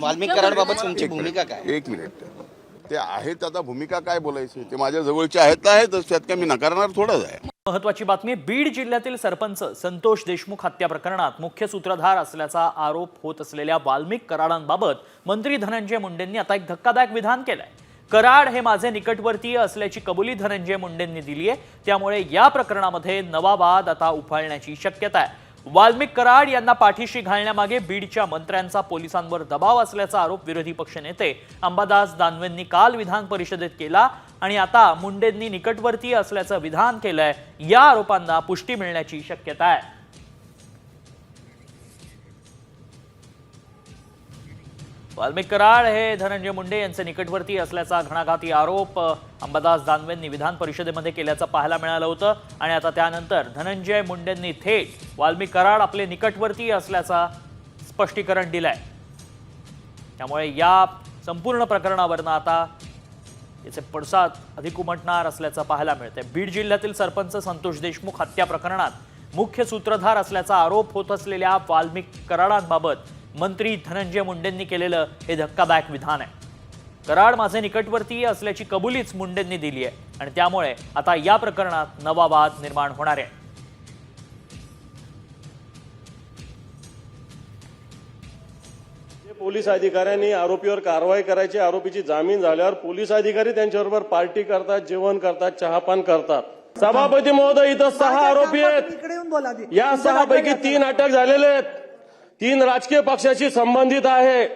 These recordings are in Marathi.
वाल्मिक कराडबाबत तुमची भूमिका काय? एक मिनिट. ते आहेत आता भूमिका काय बोलायची? ते माझ्या जवळचे आहेत तर आहेतच त्यात काय मी नकारणार थोडंच आहे. महत्वाची बातमी बीड जिल्ह्यातील सरपंच संतोष देशमुख हत्या प्रकरणात मुख्य सूत्रधार असल्याचा आरोप होत असलेल्या वाल्मिक कराडांबाबत मंत्री धनंजय मुंडेंनी आता एक धक्कादायक विधान केलंय. कराड हे माझे निकटवर्तीय असल्याची कबुली धनंजय मुंडेंनी दिली आहे त्यामुळे या प्रकरणामध्ये नवा वाद आता उफाळण्याची शक्यता आहे. वाल्मिक कराड यांना पाठीशी घालण्यामागे बीडच्या मंत्र्यांचा पोलिसांवर दबाव असल्याचा आरोप विरोधी पक्षनेते अंबादास दानवेंनी काल विधान परिषदेत केला आणि आता मुंडेंनी निकटवर्तीय असल्याचं विधान केलंय. या आरोपांना पुष्टी मिळण्याची शक्यता आहे. वाल्मिक कराड हे धनंजय मुंडे यांचे निकटवर्ती असल्याचा घणाघाती आरोप अंबादास दानवेंनी विधान परिषदेमध्ये केल्याचं पाहायला मिळालं होतं. आणि आता त्यानंतर धनंजय मुंडेंनी थेट वाल्मिक कराड आपले निकटवर्ती असल्याचा स्पष्टीकरण दिलंय. त्यामुळे या संपूर्ण प्रकरणावरनं आता याचे पडसाद अधिक उमटणार असल्याचं पाहायला मिळतंय. बीड जिल्ह्यातील सरपंच संतोष देशमुख हत्या प्रकरणात मुख्य सूत्रधार असल्याचा आरोप होत असलेल्या वाल्मिक कराडांबाबत मंत्री धनंजय मुंडेंनी केलेलं हे धक्कादायक विधान आहे. कराड माझे निकटवर्तीय असल्याची कबुलीच मुंडेंनी दिली आहे आणि त्यामुळे आता या प्रकरणात नवा वाद निर्माण होणार आहे. जे पोलीस अधिकाऱ्यांनी आरोपीवर कारवाई करायची आरोपीची जामीन झाल्यावर पोलीस अधिकारी त्यांच्याबरोबर पार्टी करतात जेवण करतात चहापान करतात. सभापती महोदय इथं सहा आरोपी आहेत. या सहा पैकी तीन अटक झालेले आहेत. तीन राजकीय पक्षाशी संबंधित आहे.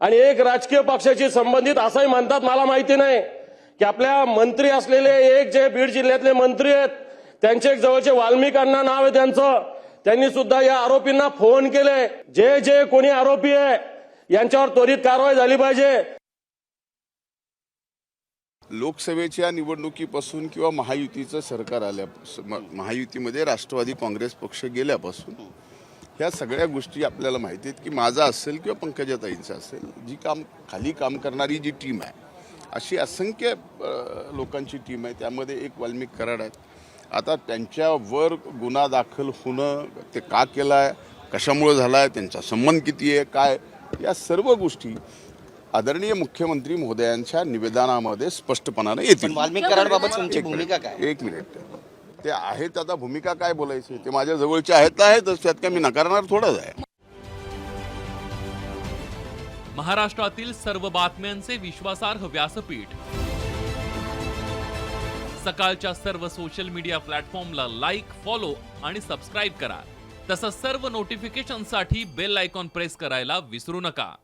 आणि एक राजकीय पक्षाशी संबंधित असंही म्हणतात मला माहिती नाही. की आपल्या मंत्री असलेले एक जे बीड जिल्ह्यातले मंत्री आहेत त्यांचे एक जवळचे वाल्मिकांना नाव आहे त्यांचं. त्यांनी सुद्धा या आरोपींना फोन केले. जे जे कोणी आरोपी आहे यांच्यावर त्वरित कारवाई झाली पाहिजे. लोकसभेच्या निवडणुकीपासून किंवा महायुतीचं सरकार आल्या महायुतीमध्ये राष्ट्रवादी काँग्रेस पक्ष गेल्यापासून ह्या सगळ्या गोष्टी आपल्याला माहिती आहेत की माझा असेल किंवा पंकजाताईंचा असेल जी काम खाली काम करणारी जी टीम आहे अशी असंख्य लोकांची टीम आहे. त्यामध्ये एक वाल्मिक कराड आहेत. आता त्यांच्यावर गुन्हा दाखल होणं ते का केलं आहे कशामुळे झाला आहे त्यांचा संबंध किती आहे काय या सर्व गोष्टी आदरणीय मुख्यमंत्री महोदयांच्या निवेदनामध्ये स्पष्टपणाने पण येतील वाल्मिक कराडबाबत तुमची भूमिका काय? एक मिनिट. ते आहेत आता भूमिका काय बोलायची? ते माझ्या जवळचे आहेत तर आहेतच त्यात काय मी नकारणार थोडंच आहे. महाराष्ट्रातील सर्व बातम्यांचे विश्वासार्ह व्यासपीठ. सकाळच्या सर्व सोशल मीडिया प्लॅटफॉर्मला लाईक फॉलो आणि सबस्क्राईब करा. तसंच सर्व नोटिफिकेशनसाठी बेल आयकॉन प्रेस करायला विसरू नका.